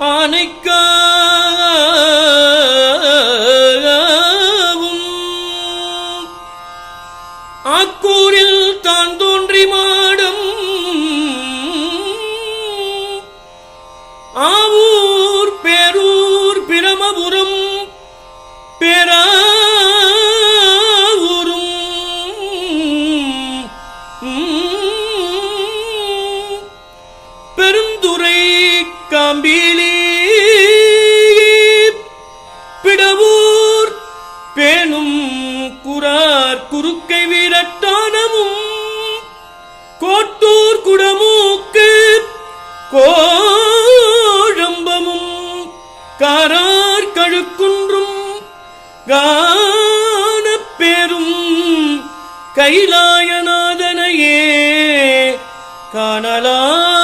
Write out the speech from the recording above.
ஆனைக்காவும். ஆக்கூரில் தான் தோன்றி மாடும். ஆவூர் பேரூர் பிரமபுரம் பேராவூரும். பெருந்துரை காம்பீர் குறுக்கை வீரட்டானமும் கோட்டூர் குடமூக்கு கோழம்பமும் காரார் கழுக்குன்றும் காணப்பேரும் கைலாயநாதனையே காணலாம்.